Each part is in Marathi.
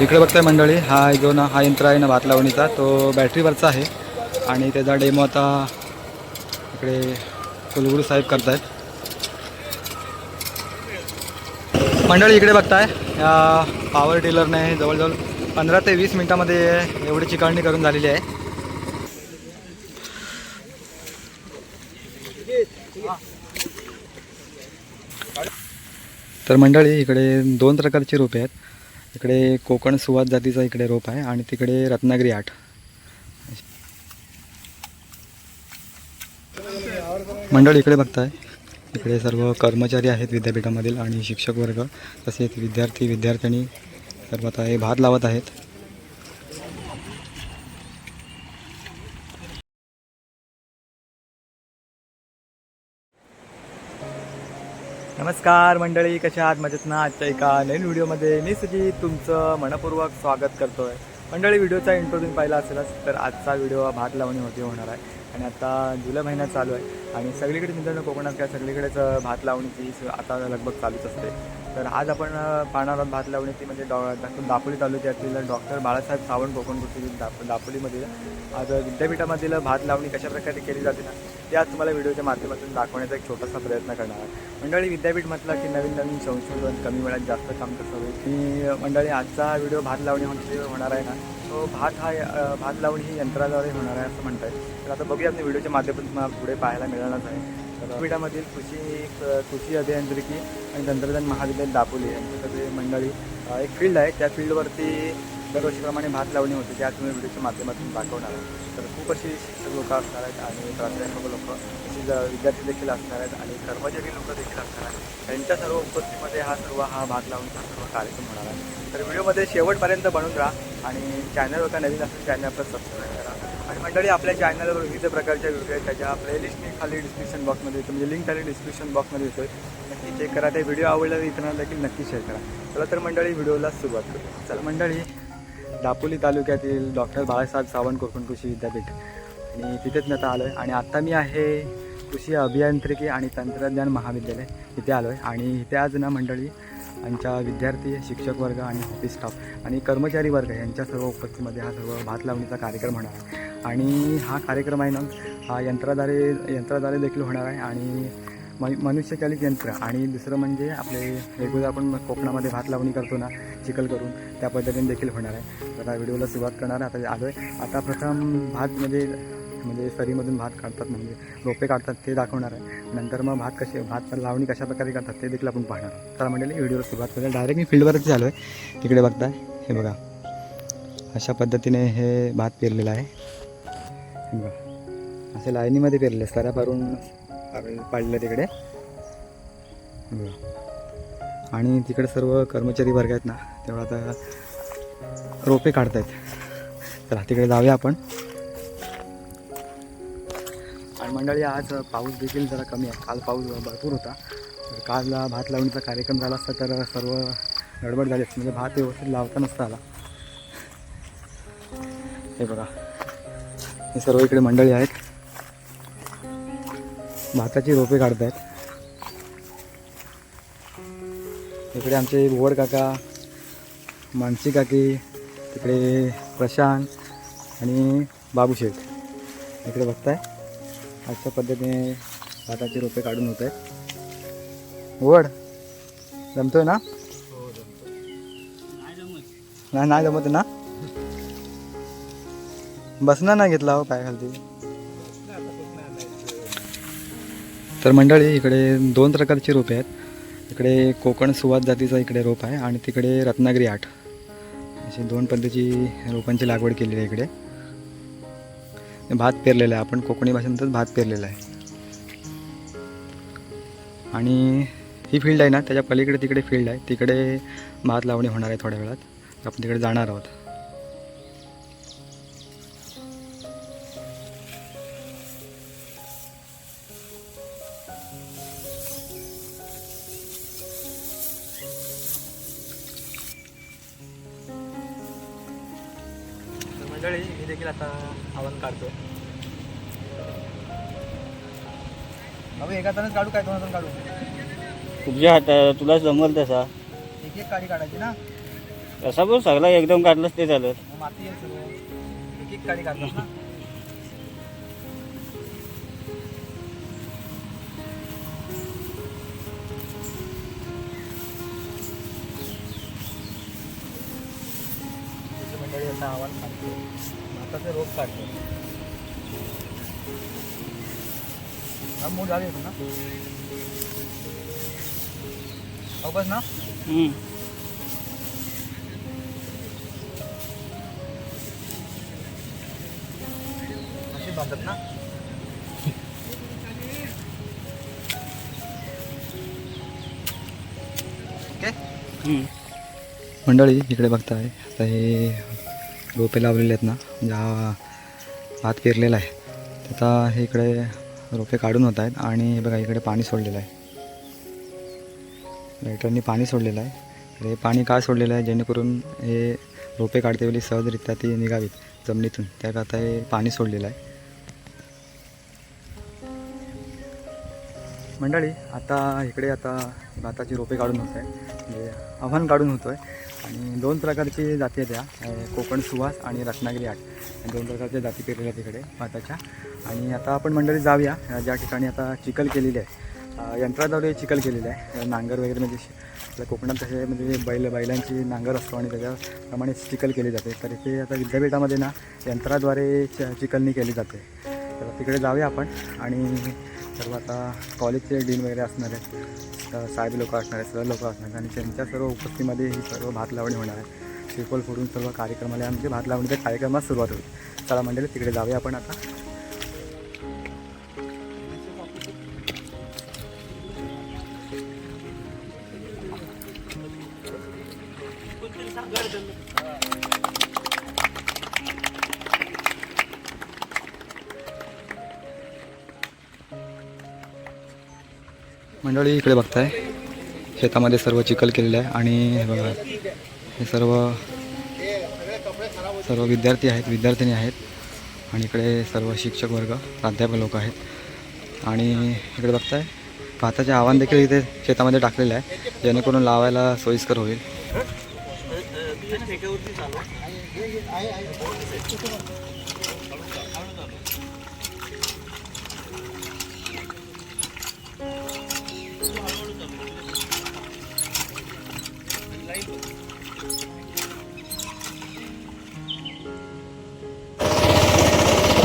इकडे बघताय मंडळी हा जो ना हा यंत्र आहे ना भात लावणीचा तो बॅटरीवरचा आहे. आणि त्याचा डेमो आता इकडे कुलगुरू साहेब करतायत. मंडळी इकडे बघताय या पॉवर टिलरने जवळजवळ पंधरा ते वीस मिनटामध्ये एवढी चिकळणी करून झालेली आहे. तर मंडळी इकडे दोन प्रकारची रोपे आहेत. इकडे कोकण सुवात जातीचा इकडे रोप आहे आणि तिकडे रत्नागिरी आठ. मंडळी इकडे बघताय. इकडे सर्व कर्मचारी आहेत विद्यापीठामधील आणि शिक्षक वर्ग तसेच विद्यार्थी विद्यार्थिनी तर आता हे भात लावत आहेत. नमस्कार मंडळी कशा आहात? मजेत ना? आजच्या एका नवीन व्हिडिओमध्ये मी सुजित तुमचं मनपूर्वक स्वागत करतो आहे मंडळी व्हिडिओचा इंट्रो तुम्ही पाहिला असेलच तर आजचा व्हिडिओ भात लावणी होती होणार आहे. आणि आता जुलै महिना चालू आहे. आणि सगळीकडे मित्रांनो कोकणात काय सगळीकडेच भात लावणीची आता लगभग चालूच असते. तर आज आपण पाहणार आहोत भात लावणी ती म्हणजे डॉ दापोली तालुक्यातील डॉक्टर बाळासाहेब सावंत कोकण कृषी दाप दापोलीमधील. आज विद्यापीठामधील भात लावणी कशा प्रकारे केली जाते ना ते आज तुम्हाला व्हिडिओच्या माध्यमातून दाखवण्याचा एक छोटासा प्रयत्न करणार आहे. मंडळी विद्यापीठ म्हटलं की नवीन नवीन संशोधन कमी वेळात जास्त काम कसं होईल की मंडळी आजचा व्हिडिओ भात लावणी म्हणजे होणार आहे ना तो भात हा भात लावणी ही यंत्राद्वारे होणार आहे असं म्हणत आहे तर आता बघूया व्हिडिओच्या माध्यमातून तुम्हाला पुढे पाहायला मिळणारच आहे. विद्यापीठामधील कृषी एक कृषी अभियांत्रिकी आणि तंत्रज्ञान महाविद्यालय दापोली यांची सगळी मंडळी एक फील्ड आहे. त्या फील्डवरती दरवर्षीप्रमाणे भात लावणी होते. त्या तुम्ही व्हिडिओच्या माध्यमातून दाखवणार तर खूप अशी शिक्षक लोक असणार आहेत आणि प्राध्यापक लोक तसेच विद्यार्थी देखील असणार आहेत आणि कर्मचारी लोक देखील असणार आहेत. त्यांच्या सर्व उपस्थितीमध्ये हा सर्व हा भात लावणीचा सर्व कार्यक्रम होणार आहे. तर व्हिडिओमध्ये शेवटपर्यंत बनून राहा आणि चॅनल का नवीन असेल चॅनल आपलं सबस्क्राईब मंडळी आपल्या चॅनलवर विविध प्रकारच्या व्हिडिओ आहेत. त्याच्या प्लेलिस्ट मी खाली डिस्क्रिप्शन बॉक्समध्ये येतो. म्हणजे लिंक खाली डिस्क्रिप्शन बॉक्समध्ये येतोय. नक्की चेक करा. ते व्हिडिओ आवडल्यावर इतरांना देखील नक्की शेअर करा. चला तर मंडळी व्हिडिओला सुरुवात करू. चला मंडळी दापोली तालुक्यातील डॉक्टर बाळासाहेब सावंत कोकण कृषी विद्यापीठ. आणि तिथेच मी आता आलो आहे आणि आत्ता मी आहे कृषी अभियांत्रिकी आणि तंत्रज्ञान महाविद्यालय इथे आलो आहे आणि इथे आज ना मंडळी आमच्या विद्यार्थी शिक्षक वर्ग आणि ऑफिस स्टाफ आणि कर्मचारी वर्ग यांच्या सर्व उपस्थितीमध्ये हा सर्व भात लावणीचा कार्यक्रम होणार आहे. आणि हा कार्यक्रम आहे ना हा यंत्राद्वारे यंत्राद्वारे देखील होणार आहे आणि म मनुष्यचालित यंत्र आणि दुसरं म्हणजे आपले रेग्युलर आपण कोकणामध्ये भात लावणी करतो ना चिखल करून त्या पद्धतीने देखील होणार आहे. तर आता व्हिडिओला सुरुवात करणार आहे. आता आलो आहे आता प्रथम भात म्हणजे म्हणजे सरीमधून भात काढतात म्हणजे रोपे काढतात ते दाखवणार आहे. नंतर मग भात कसे भात लावणी कशा प्रकारे करतात ते देखील आपण पाहणार तर म्हणजे व्हिडिओला सुरुवात करूया. डायरेक्ट मी फील्डवरच झालो आहे. तिकडे बघताय. हे बघा. अशा पद्धतीने हे भात पेरलेलं आहे. बघा असं लाईनीमध्ये पेरले सऱ्या भरून पाडलं तिकडे. बरं. बघा आणि तिकडे सर्व कर्मचारी वर्ग आहेत ना तेव्हा आता रोपे काढतायत. तर तिकडे जाऊया आपण. आणि मंडळी आज पाऊस देखील जरा कमी आहे. काल पाऊस भरपूर होता. तर काल भात लावणीचा कार्यक्रम झाला असता तर सर्व गडबड झाली असते. म्हणजे भात व्यवस्थित लावता नसता आला. हे बघा. हे सर्व इकडे मंडळी आहेत. भाताची रोपे काढतायत. इकडे आमचे बोवड काका मानसी काकी तिकडे प्रशांत आणि बाबूशेठ इकडे बघताय. अशा पद्धतीने भाताची रोपे काढून होत आहेत वड जमतोय ना? नाही नाही जमत ना? बसना नाही घेतला हो पाय खालती. तर मंडळी इकडे दोन प्रकारची रोपे आहेत. इकडे कोकण सुवात जातीचा इकडे रोप आहे आणि तिकडे रत्नागिरी आठ. अशी दोन पद्धतीची रोपांची लागवड केलेली आहे इकडे. भात पेरलेला आहे. आपण कोकणी भाषेतच भात पेरलेला आहे. आणि ही फील्ड आहे ना त्याच्या पलीकडे तिकडे फील्ड आहे. तिकडे भात लावणी होणार आहे थोड्या वेळात. आपण तिकडे जाणार आहोत. आता आव्हान काढतो अहो एका तानच काढू काय? दोन हातानं काढू? तुझ्या हातात तुला जमल तसा. एक एक काडी काढायची ना? तसा पण सगळा एकदम काढलास ते झालं. मग माती येईल सगळं एक एक काडी काढतात ना? भाताचे रोप काढतो हा मूड झाली होती ना। हो बस ना। हम्म. अशी बांधतात ना। ओके हम्म. मंडळी इकडे बघताय. आता हे रोपे लावलेले आहेत ना म्हणजे हा भात पेरलेला आहे. तर आता हे इकडे रोपे काढून होत आहेत आणि हे बघा इकडे पाणी सोडलेलं आहे. लाईटरनी पाणी सोडलेलं आहे. तर हे पाणी का सोडलेलं आहे? जेणेकरून हे रोपे काढते वेळी सहजरित्या ती निघावीत जमिनीतून. त्याकरता हे पाणी सोडलेलं आहे. मंडळी आता इकडे आता भाताची रोपे काढून होत आहे म्हणजे आव्हान काढून होतो आहे आणि दोन प्रकारचे जाती आहेत या. कोकण सुवास आणि रत्नागिरी आठ. दोन प्रकारच्या जाती पेरलेल्या आहेत तिकडे भाताच्या. आणि आता आपण मंडळी जाऊया. ज्या ठिकाणी आता चिखल केलेली आहे. यंत्राद्वारे चिखल केलेली आहे. नांगर वगैरे म्हणजे आपल्या कोकणात तसे म्हणजे बैल बैलांची नांगर असतो आणि त्याच्याप्रमाणे चिखल केली जाते. तर इथे आता विद्यापीठामध्ये ना यंत्राद्वारे च चिखलणी केली जाते. तर तिकडे जाऊया आपण. आणि सर्व आता कॉलेजचे डीन वगैरे असणार आहेत. तर साहेब लोक असणार आहेत सर लोक असणार आहेत. आणि त्यांच्या सर्व उपस्थितीमध्ये ही सर्व भात लावणी होणार आहे. शिकोल फोडून सर्व कार्यक्रमाला आमचे म्हणजे भात लावणीच्या कार्यक्रमास सुरुवात होईल. चला मंडळी तिकडे जाऊया आपण आता. मंडळी इकडे बघताय. शेतामध्ये सर्व चिखल केलेलं आहे आणि हे बघा हे सर्व सर्व विद्यार्थी आहेत विद्यार्थिनी आहेत आणि इकडे सर्व शिक्षक वर्ग प्राध्यापक लोक आहेत. आणि इकडे बघताय भाताचे आव्हान देखील इथे शेतामध्ये टाकलेलं आहे. जेणेकरून लावायला सोयीस्कर होईल.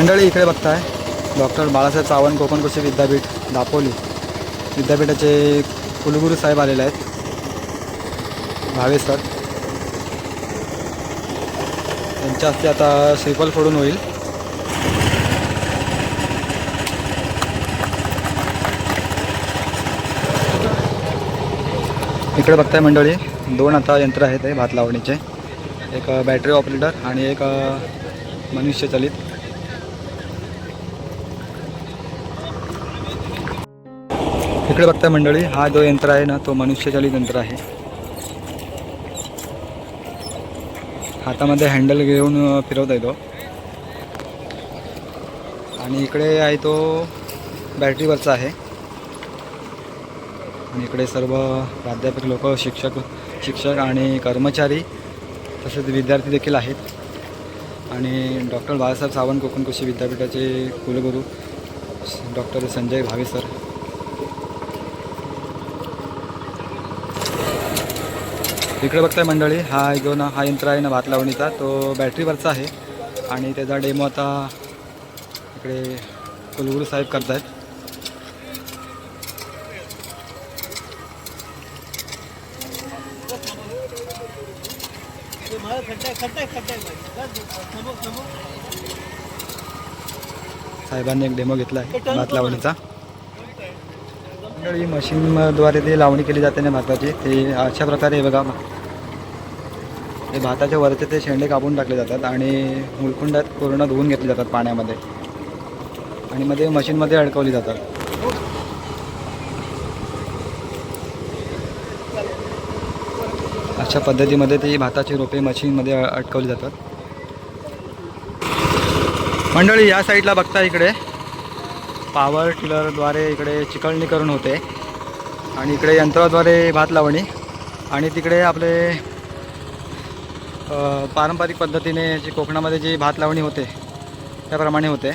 मंडळी इकडे बघताय. डॉक्टर बाळासाहेब सावंत कोकण कृषी विद्यापीठ दापोली विद्यापीठाचे कुलगुरू साहेब आलेले आहेत. भावे सर. त्यांच्या हस्ते आता श्रीफल फोडून होईल. इकडे बघताय मंडळी दोन आता यंत्र आहेत ते भात लावणीचे. एक बॅटरी ऑपरेटर आणि एक मनुष्यचलित. इकडे बघताय मंडळी हा जो यंत्र आहे ना तो मनुष्यचालित यंत्र आहे. हातामध्ये हँडल घेऊन फिरवता येतो आणि इकडे आहे तो बॅटरीवरचा आहे. आणि इकडे सर्व प्राध्यापक लोक शिक्षक शिक्षक आणि कर्मचारी तसेच विद्यार्थी देखील आहेत. आणि डॉक्टर बाळासाहेब सावंत कोकण कृषी विद्यापीठाचे कुलगुरू डॉक्टर संजय भावे सर. इकडे बघताय मंडळी हा जो ना हा यंत्र आहे ना भात लावणीचा तो बॅटरीवरचा आहे. आणि त्याचा डेमो आता इकडे कुलगुरू साहेब करतायत. साहेबांनी एक डेमो घेतला आहे भात लावणीचा. मंडळी मशीनद्वारे ते लावणी केली जाते ना भाताची. ते अशा प्रकारे बघा. ते भाताच्या वरचे ते शेंडे कापून टाकले जातात आणि मुलकुंडात पूर्ण धुवून घेतले जातात पाण्यामध्ये. आणि मध्ये मशीनमध्ये अडकवली जातात. अशा पद्धतीमध्ये ती भाताची रोपे मशीनमध्ये अडकवली जातात. मंडळी या साईडला बघता इकडे. पॉवर टिलरद्वारे इकडे चिकळणी करून होते. आणि इकडे यंत्राद्वारे भात लावणी. आणि तिकडे आपले पारंपरिक पद्धतीने जी कोकणामध्ये जी भात लावणी होते त्याप्रमाणे होते.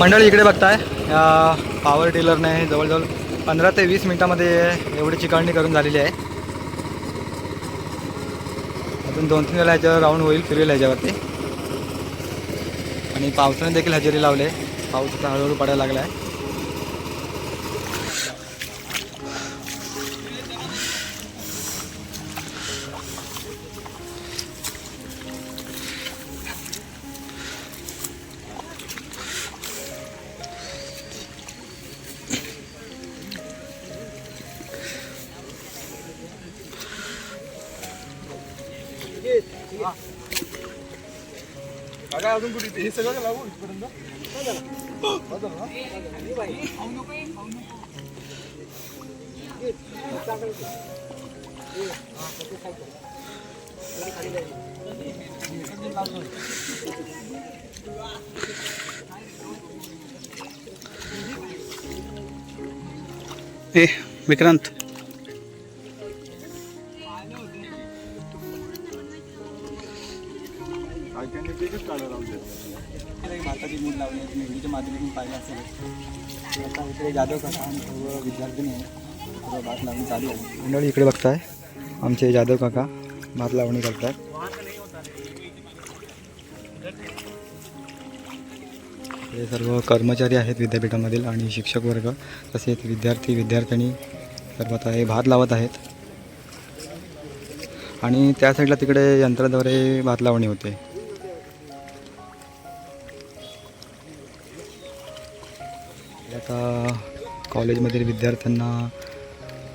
मंडळी इकडे बघताय या पॉवर टिलरने जवळजवळ पंधरा ते वीस मिनटामध्ये एवढी चिकळणी करून झालेली आहे. अजून दोन तीन वेळा ह्याच्यावर राऊंड होईल फिरेल ह्याच्यावरती. आणि पावसाने देखील हजेरी लावले पाऊस आता हळूहळू पडायला लागला आहे. अजून कुठे हे सगळं लागू ए विक्रांत. आता इकडे जाधव काका आणि सर्व आहे. सर्व भात लावणी चालू आहे. मंडळी इकडे बघताय. आमचे जाधव काका भात लावणी करतात हे सर्व कर्मचारी आहेत विद्यापीठामधील आणि शिक्षक वर्ग तसेच विद्यार्थी विद्यार्थिनी सर्व आता हे भात लावत आहेत. आणि त्या साईडला तिकडे यंत्राद्वारे भात लावणी होते. म्हणजे आता कॉलेजमधील विद्यार्थ्यांना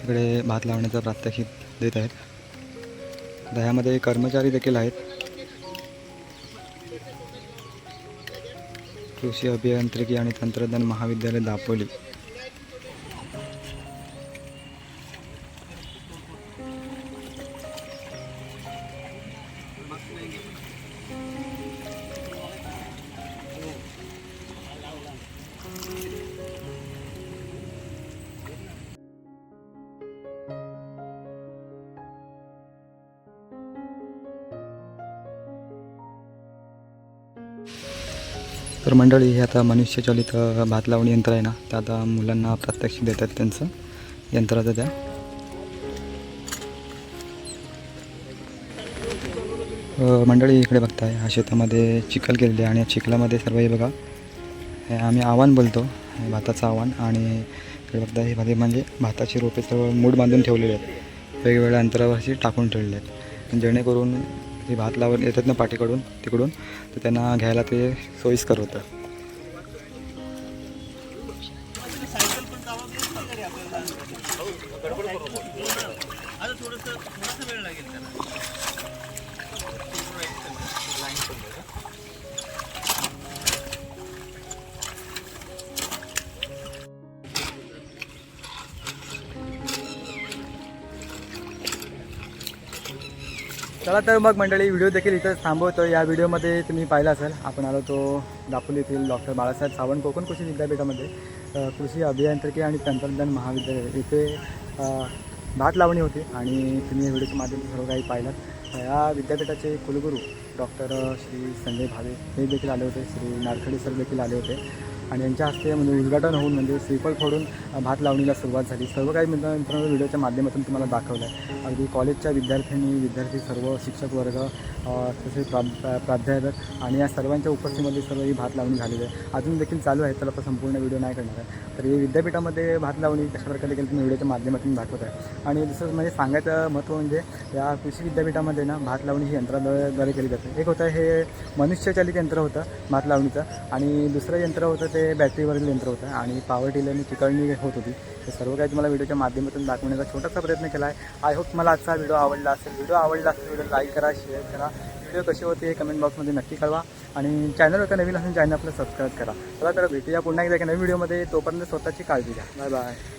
इकडे भात लावण्याचा प्रात्यक्षिक देत आहेत. दह्यामध्ये कर्मचारी देखील आहेत. कृषी अभियांत्रिकी आणि तंत्रज्ञान महाविद्यालय दापोली. तर मंडळी हे आता मनुष्यचलित भात लावणी यंत्र आहे ना ते आता मुलांना प्रात्यक्षिक देतात त्यांचं. यंत्राचं त्या मंडळी इकडे बघताय हा शेतामध्ये चिखल केलेली आहे आणि या चिखलामध्ये सर्व हे बघा हे आम्ही आव्हान बोलतो भाताचं आव्हान. आणि इकडे बघताय हे भाते म्हणजे भाताची रोपे सर्व मूड बांधून ठेवलेले आहेत. वेगवेगळ्या अंतरावर टाकून ठेवलेले आहेत. जेणेकरून ते भात लावून येतात ना पाठीकडून तिकडून. तर त्यांना घ्यायला ते सोयीस्कर होतं. चला तर मग मंडळी व्हिडिओ देखील इथं थांबवतो. या व्हिडिओमध्ये तुम्ही पाहिला असेल आपण आलो तो दापोली येथील डॉक्टर बाळासाहेब सावंत कोकण कृषी विद्यापीठामध्ये कृषी अभियांत्रिकी आणि तंत्रज्ञान महाविद्यालय. इथे भात लावणी होती आणि तुम्ही व्हिडिओच्या माध्यमातून सर्व काही पाहिलात. या विद्यापीठाचे कुलगुरू डॉक्टर श्री संजय भावे हे देखील आले होते. श्री नारखडे सर देखील आले होते. आणि यांच्या हस्ते म्हणजे उद्घाटन होऊन म्हणजे श्रीफळ फोडून भात लावणीला सुरुवात झाली. सर्व काही मित्र मित्रांनो व्हिडिओच्या माध्यमातून तुम्हाला दाखवलं आहे अगदी कॉलेजच्या विद्यार्थ्यांनी विद्यार्थी सर्व शिक्षक वर्ग तसेच प्रा प्राध्यापक आणि या सर्वांच्या उपस्थितीमध्ये सर्व ही भात लावणी झालेली आहे. अजून देखील चालू आहे त्याला आपण संपूर्ण व्हिडिओ नाही करणार आहे. तर हे विद्यापीठामध्ये भात लावणी कशा प्रकारे केली तुम्ही व्हिडिओच्या माध्यमातून दाखवत आहे. आणि दुसरं म्हणजे सांगायचं महत्त्व म्हणजे या कृषी विद्यापीठामध्ये ना भात लावणी ही यंत्राद्वारे केली जाते. एक होतं हे मनुष्यचालित यंत्र होतं भात लावणीचं. आणि दुसरं यंत्र होतं ते बॅटरीवरील यंत्र होतं. आणि पॉवर टिलरने चिकळणी होत होती. हे सर्व काही तुम्हाला व्हिडिओच्या माध्यमातून दाखवण्याचा छोटासा प्रयत्न केला आहे आय होप मला आजचा व्हिडिओ आवडला असेल व्हिडिओ आवडला असेल व्हिडिओ लाईक करा शेअर करा. व्हिडिओ कसे होते हे कमेंट बॉक्समध्ये नक्की कळवा. आणि चॅनल होतं नवीन असून चॅनल आपलं सबस्क्राईब करा. चला तर भेटूया पुन्हा एकदा एका नवीन व्हिडिओमध्ये तोपर्यंत स्वतःची काळजी घ्या. Bye bye